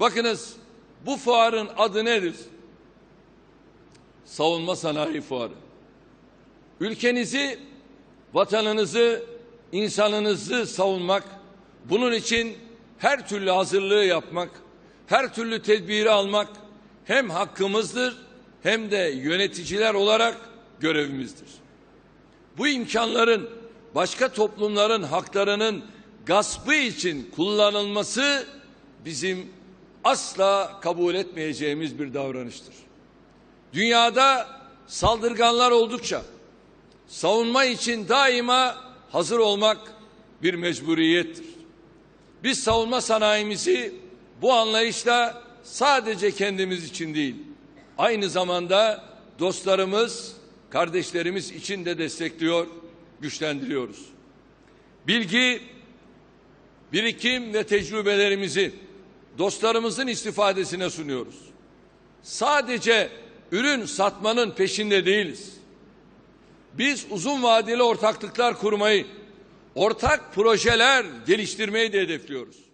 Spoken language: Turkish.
Bakınız bu fuarın adı nedir? Savunma Sanayi Fuarı. Ülkenizi, vatanınızı, insanınızı savunmak, bunun için her türlü hazırlığı yapmak, her türlü tedbiri almak hem hakkımızdır hem de yöneticiler olarak görevimizdir. Bu imkanların başka toplumların haklarının gaspı için kullanılması bizim asla kabul etmeyeceğimiz bir davranıştır. Dünyada saldırganlar oldukça savunma için daima hazır olmak bir mecburiyettir. Biz savunma sanayimizi bu anlayışla sadece kendimiz için değil, aynı zamanda dostlarımız, kardeşlerimiz için de destekliyor, güçlendiriyoruz. Bilgi, birikim ve tecrübelerimizi dostlarımızın istifadesine sunuyoruz. Sadece ürün satmanın peşinde değiliz. Biz uzun vadeli ortaklıklar kurmayı, ortak projeler geliştirmeyi de hedefliyoruz.